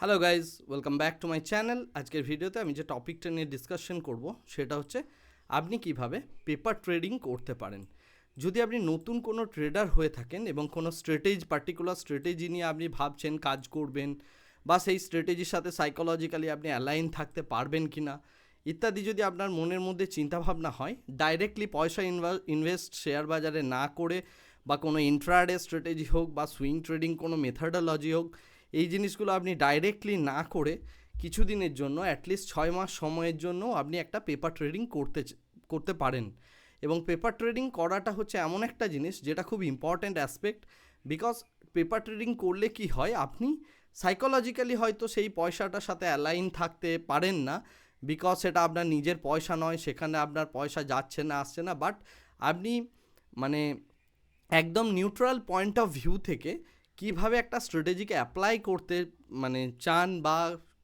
Hello guys welcome back to my channel আজকের ভিডিওতে আমি যে টপিকটা নিয়ে ডিসকাশন করব, সেটা হচ্ছে আপনি কীভাবে পেপার ট্রেডিং করতে পারেন। যদি আপনি নতুন কোনো ট্রেডার হয়ে থাকেন এবং কোনো স্ট্র্যাটেজি পার্টিকুলার স্ট্র্যাটেজি নিয়ে আপনি ভাবছেন কাজ করবেন বা সেই স্ট্র্যাটেজির সাথে সাইকোলজিক্যালি আপনি অ্যালাইন থাকতে পারবেন কি না ইত্যাদি যদি আপনার মনের মধ্যে চিন্তাভাবনা হয় ডাইরেক্টলি পয়সা ইনভেস্ট শেয়ার বাজারে না করে বা কোনো ইন্ট্রাডে স্ট্র্যাটেজি হোক বা সুইং ট্রেডিং কোনো মেথডোলজি হোক এই জিনিসগুলো আপনি ডাইরেক্টলি না করে কিছুদিনের জন্য অ্যাটলিস্ট ছয় মাস সময়ের জন্য আপনি একটা পেপার ট্রেডিং করতে করতে পারেন। এবং পেপার ট্রেডিং করাটা হচ্ছে এমন একটা জিনিস যেটা খুব important aspect because paper trading করলে কি হয়, আপনি সাইকোলজিক্যালি হয়তো সেই পয়সাটার সাথে অ্যালাইন থাকতে পারেন না বিকজ সেটা আপনার নিজের পয়সা নয়, সেখানে আপনার পয়সা যাচ্ছে না, আসছে না বাট আপনি মানে একদম নিউট্রাল পয়েন্ট অফ ভিউ থেকে কীভাবে একটা স্ট্র্যাটেজিকে অ্যাপ্লাই করতে মানে চান বা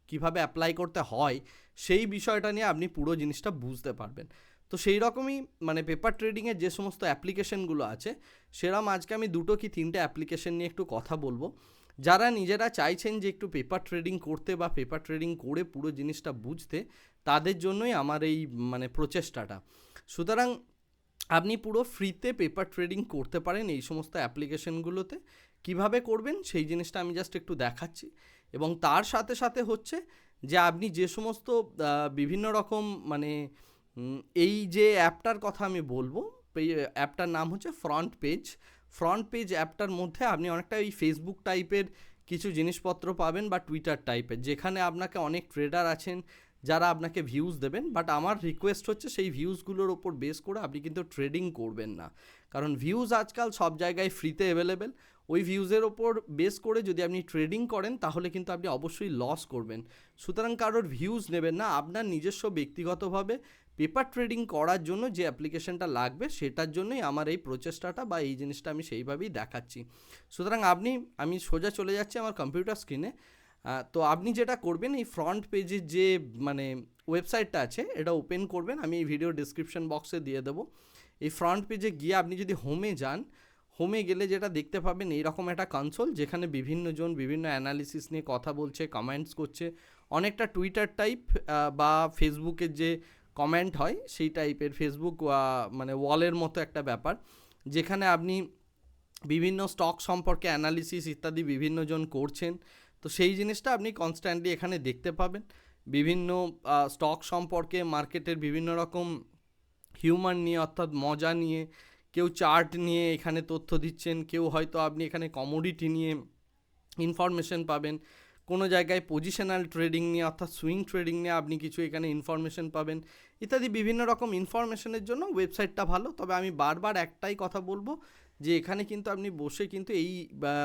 কীভাবে অ্যাপ্লাই করতে হয়, সেই বিষয়টা নিয়ে আপনি পুরো জিনিসটা বুঝতে পারবেন। তো সেই রকমই মানে পেপার ট্রেডিংয়ের যে সমস্ত অ্যাপ্লিকেশনগুলো আছে, সেরম আজকে আমি দুটো কি তিনটে অ্যাপ্লিকেশন নিয়ে একটু কথা বলব। যারা নিজেরা চাইছেন যে একটু পেপার ট্রেডিং করতে বা পেপার ট্রেডিং করে পুরো জিনিসটা বুঝতে, তাদের জন্যই আমার এই মানে প্রচেষ্টাটা। সুতরাং আপনি পুরো ফ্রিতে পেপার ট্রেডিং করতে পারেন এই সমস্ত অ্যাপ্লিকেশনগুলোতে কীভাবে করবেন সেই জিনিসটা আমি জাস্ট একটু দেখাচ্ছি। এবং তার সাথে সাথে হচ্ছে যে আপনি যে সমস্ত বিভিন্ন রকম মানে এই যে অ্যাপটার কথা আমি বলব অ্যাপটার নাম হচ্ছে ফ্রন্ট পেজ ফ্রন্ট পেজ অ্যাপটার মধ্যে আপনি অনেকটা এই ফেসবুক টাইপের কিছু জিনিসপত্র পাবেন বা টুইটার টাইপের যেখানে আপনাকে অনেক ট্রেডার আছেন যারা আপনাকে ভিউজ দেবেন বাট আমার রিকোয়েস্ট হচ্ছে সেই ভিউজগুলোর ওপর বেস করে আপনি কিন্তু ট্রেডিং করবেন না। কারণ ভিউজ আজকাল সব জায়গায় ফ্রিতে অ্যাভেলেবেল ওই ভিউজের ওপর বেস করে যদি আপনি ট্রেডিং করেন, তাহলে কিন্তু আপনি অবশ্যই লস করবেন। সুতরাং কারোর ভিউজ নেবেন না, আপনার নিজস্ব ব্যক্তিগতভাবে পেপার ট্রেডিং করার জন্য যে অ্যাপ্লিকেশনটা লাগবে, সেটার জন্যই আমার এই প্রচেষ্টাটা বা এই জিনিসটা আমি সেইভাবেই দেখাচ্ছি। সুতরাং আপনি, আমি সোজা চলে যাচ্ছি আমার কম্পিউটার স্ক্রিনে তো আপনি যেটা করবেন, এই ফ্রন্ট পেজের যে মানে ওয়েবসাইটটা আছে, এটা ওপেন করবেন। আমি এই ভিডিও ডিসক্রিপশন বক্সে দিয়ে দেবো। এই ফ্রন্ট পেজে গিয়ে আপনি যদি হোমে যান হোমে গেলে যেটা দেখতে পাবেন, এইরকম একটা কনসোল যেখানে বিভিন্ন জন বিভিন্ন অ্যানালিসিস নিয়ে কথা বলছে কমেন্টস করছে। অনেকটা টুইটার টাইপ বা ফেসবুকের যে কমেন্ট হয়, সেই টাইপের ফেসবুক মানে ওয়ালের মতো একটা ব্যাপার। যেখানে আপনি বিভিন্ন স্টক সম্পর্কে অ্যানালিসিস ইত্যাদি বিভিন্ন জন করছেন। তো সেই জিনিসটা আপনি কনস্ট্যান্টলি এখানে দেখতে পাবেন। বিভিন্ন স্টক সম্পর্কে মার্কেটের বিভিন্ন রকম হিউম্যান নিয়ে অর্থাৎ মজা নিয়ে, কেউ চার্ট নিয়ে এখানে তথ্য দিচ্ছেন, কেউ হয়তো আপনি এখানে কমোডিটি নিয়ে ইনফরমেশন পাবেন। কোনো জায়গায় পজিশনাল ট্রেডিং নিয়ে অর্থাৎ সুইং ট্রেডিং নিয়ে আপনি কিছু এখানে ইনফরমেশন পাবেন। ইত্যাদি বিভিন্ন রকম ইনফরমেশনের জন্য ওয়েবসাইটটা ভালো। তবে আমি বারবার একটাই কথা বলব যে এখানে কিন্তু আপনি বসে কিন্তু এই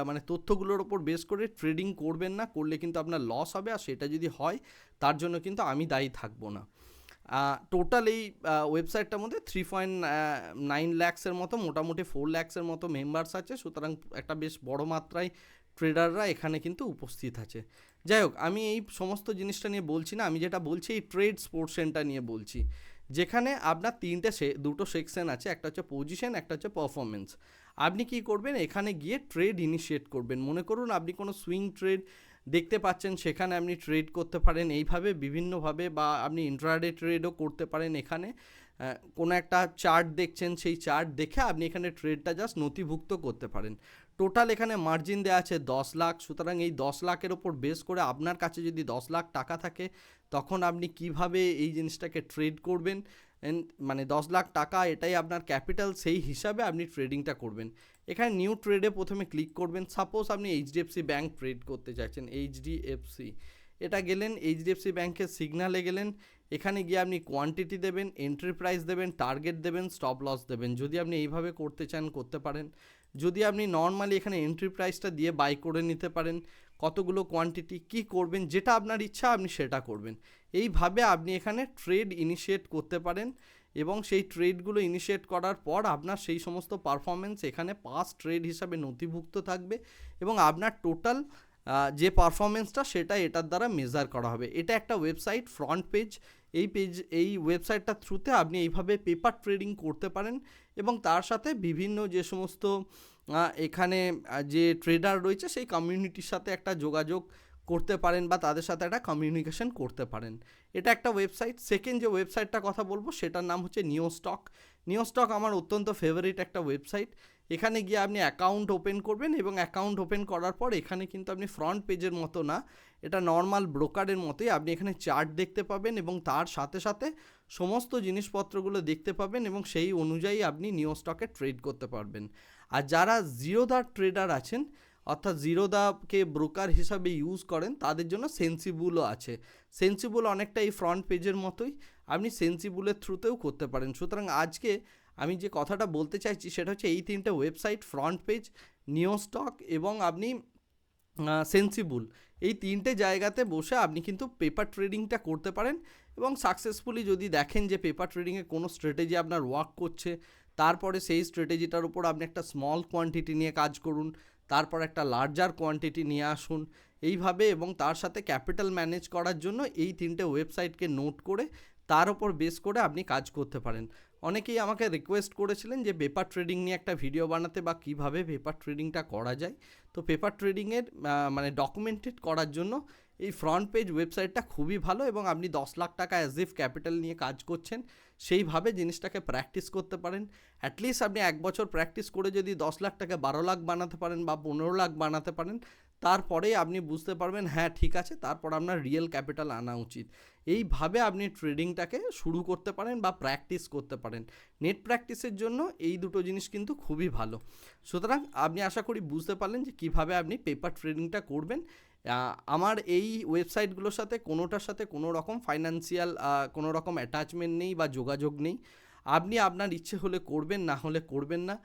মানে তথ্যগুলোর ওপর বেস করে ট্রেডিং করবেন না, করলে কিন্তু আপনার লস হবে। আর সেটা যদি হয়, তার জন্য কিন্তু আমি দায়ী থাকব না। টোটাল এই ওয়েবসাইটটার মধ্যে থ্রি পয়েন্ট নাইন ল্যাক্সের মতো, মোটামুটি ফোর ল্যাক্সের মতো মেম্বার্স আছে। সুতরাং একটা বেশ বড় মাত্রায় ট্রেডাররা এখানে কিন্তু উপস্থিত আছে। যাই হোক, আমি এই সমস্ত জিনিসটা নিয়ে বলছি না। আমি যেটা বলছি, এই ট্রেড স্পোর্টস সেন্টার নিয়ে বলছি। যেখানে আপনার তিনটে সে, দুটো সেকশন আছে, একটা হচ্ছে পজিশন একটা হচ্ছে পারফরমেন্স আপনি কি করবেন? এখানে গিয়ে ট্রেড ইনিশিয়েট করবেন। মনে করুন আপনি কোনো সুইং ট্রেড দেখতে পাচ্ছেন, সেখানে আপনি ট্রেড করতে পারেন। এইভাবে বিভিন্নভাবে বা আপনি ইন্ট্রাডে ট্রেডও করতে পারেন এখানে। কোনো একটা চার্ট দেখছেন, সেই চার্ট দেখে আপনি এখানে ট্রেডটা জাস্ট নথিভুক্ত করতে পারেন। টোটাল এখানে মার্জিন দেওয়া আছে দশ লাখ। সুতরাং এই দশ লাখের ওপর বেস করে আপনার কাছে যদি দশ লাখ টাকা থাকে, তখন আপনি কীভাবে এই জিনিসটাকে ট্রেড করবেন? মানে দশ লাখ টাকা, এটাই আপনার ক্যাপিটাল সেই হিসাবে আপনি ট্রেডিংটা করবেন। এখানে নিউ ট্রেডে প্রথমে ক্লিক করবেন। সাপোজ আপনি এইচডিএফসি ব্যাঙ্ক ট্রেড করতে চাইছেন এইচডিএফসি এটা গেলেন এইচডিএফসি ব্যাংকের সিগনালে গেলেন। এখানে গিয়ে আপনি কোয়ান্টিটি দেবেন এন্ট্রি প্রাইস দেবেন টার্গেট দেবেন স্টপ লস দেবেন। যদি আপনি এইভাবে করতে চান, করতে পারেন। যদি আপনি নর্মালি এখানে এন্ট্রি প্রাইসটা দিয়ে বাই করে নিতে পারেন, কতগুলো কোয়ান্টিটি কি করবেন, যেটা আপনার ইচ্ছা আপনি সেটা করবেন। এইভাবে আপনি এখানে ট্রেড ইনিশিয়েট করতে পারেন এবং সেই ট্রেডগুলো ইনিশিয়েট করার পর আপনার সেই সমস্ত পারফরমেন্স এখানে পাস ট্রেড হিসাবে নথিভুক্ত থাকবে এবং আপনার টোটাল যে পারফরমেন্সটা সেটা এটার দ্বারা মেজার করা হবে। এটা একটা ওয়েবসাইট ফ্রন্ট পেজ এই পেজ এই ওয়েবসাইটটার থ্রুতে আপনি এইভাবে পেপার ট্রেডিং করতে পারেন এবং তার সাথে বিভিন্ন যে সমস্ত এখানে যে ট্রেডার রয়েছে সেই কমিউনিটির সাথে একটা যোগাযোগ করতে পারেন বা তাদের সাথে একটা কমিউনিকেশন করতে পারেন। এটা একটা ওয়েবসাইট সেকেন্ড যে ওয়েবসাইটটা কথা বলব, সেটার নাম হচ্ছে নিও স্টক নিও স্টক আমার অত্যন্ত ফেভারিট একটা ওয়েবসাইট এখানে গিয়ে আপনি অ্যাকাউন্ট ওপেন করবেন এবং অ্যাকাউন্ট ওপেন করার পর এখানে কিন্তু আপনি ফ্রন্ট পেজের মতো না, এটা নর্মাল ব্রোকারের মতোই আপনি এখানে চার্ট দেখতে পাবেন এবং তার সাথে সাথে সমস্ত জিনিসপত্রগুলো দেখতে পাবেন এবং সেই অনুযায়ী আপনি নিউ স্টকে ট্রেড করতে পারবেন। আর যারা জিরোদার ট্রেডার আছেন, অর্থাৎ জিরোদাকে ব্রোকার হিসাবে ইউজ করেন, তাদের জন্য সেন্সিবুলও আছে। সেন্সিবুল অনেকটা এই ফ্রন্ট পেজের মতোই, আপনি সেন্সিবুলের থ্রুতেও করতে পারেন। সুতরাং আজকে আমি যে কথাটা বলতে চাইছি সেটা হচ্ছে এই তিনটে website front page neo stock এবং আপনি সেন্সিবল এই তিনটে জায়গাতে বসে আপনি কিন্তু পেপার ট্রেডিংটা করতে পারেন এবং সাকসেসফুলি যদি দেখেন যে পেপার ট্রেডিংয়ে কোনো স্ট্র্যাটেজি আপনার ওয়ার্ক করছে, তারপরে সেই স্ট্র্যাটেজিটার উপর আপনি একটা স্মল কোয়ান্টিটি নিয়ে কাজ করুন, তারপর একটা লার্জার কোয়ান্টিটি নিয়ে আসুন, এইভাবে এবং তার সাথে ক্যাপিটাল ম্যানেজ করার জন্য এই তিনটে ওয়েবসাইটকে নোট করে তার ওপর বেস করে আপনি কাজ করতে পারেন। অনেকেই আমাকে রিকোয়েস্ট করেছিলেন যে পেপার ট্রেডিং নিয়ে একটা ভিডিও বানাতে বা কীভাবে পেপার ট্রেডিংটা করা যায়। তো পেপার ট্রেডিংয়ের মানে ডকুমেন্টেড করার জন্য এই ফ্রন্ট পেজ ওয়েবসাইটটা খুবই ভালো এবং আপনি দশ লাখ টাকা অ্যাজ ইফ ক্যাপিটাল নিয়ে কাজ করছেন, সেইভাবে জিনিসটাকে প্র্যাকটিস করতে পারেন। অ্যাটলিস্ট আপনি এক বছর প্র্যাকটিস করে যদি দশ লাখ টাকা বারো লাখ বানাতে পারেন বা পনেরো লাখ বানাতে পারেন তারপরে আপনি বুঝতে পারবেন হ্যাঁ ঠিক আছে, তারপর আপনার রিয়েল ক্যাপিটাল আনা উচিত। এইভাবে আপনি ট্রেডিংটাকে শুরু করতে পারেন বা প্র্যাকটিস করতে পারেন। নেট প্র্যাকটিসের জন্য এই দুটো জিনিস কিন্তু খুবই ভালো। সুতরাং আপনি আশা করি বুঝতে পারলেন যে কীভাবে আপনি পেপার ট্রেডিংটা করবেন। আমার এই ওয়েবসাইটগুলোর সাথে কোনোটার সাথে কোনো রকম ফাইন্যান্সিয়াল কোনো রকম অ্যাটাচমেন্ট নেই বা যোগাযোগ নেই। আপনি আপনার ইচ্ছে হলে করবেন, না হলে করবেন না।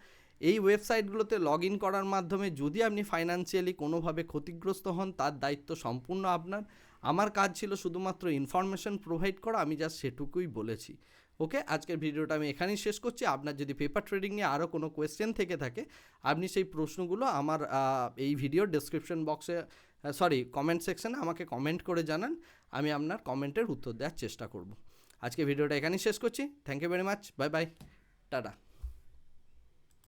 এই ওয়েবসাইটগুলোতে লগ ইন করার মাধ্যমে যদি আপনি ফাইন্যান্সিয়ালি কোনোভাবে ক্ষতিগ্রস্ত হন, তার দায়িত্ব সম্পূর্ণ আপনার। আমার কাজ ছিল শুধুমাত্র ইনফরমেশন প্রোভাইড করা, আমি জাস্ট সেটুকুই বলেছি। ওকে আজকের ভিডিওটা আমি এখানেই শেষ করছি। আপনার যদি পেপার ট্রেডিং নিয়ে আরও কোনো কোয়েশ্চেন থেকে থাকে, আপনি সেই প্রশ্নগুলো আমার এই ভিডিওর ডেসক্রিপশন বক্সে সরি কমেন্ট সেকশনে আমাকে কমেন্ট করে জানান। আমি আপনার কমেন্টের উত্তর দেওয়ার চেষ্টা করব। আজকে ভিডিওটা এখানেই শেষ করছি। Thank you very much bye bye tata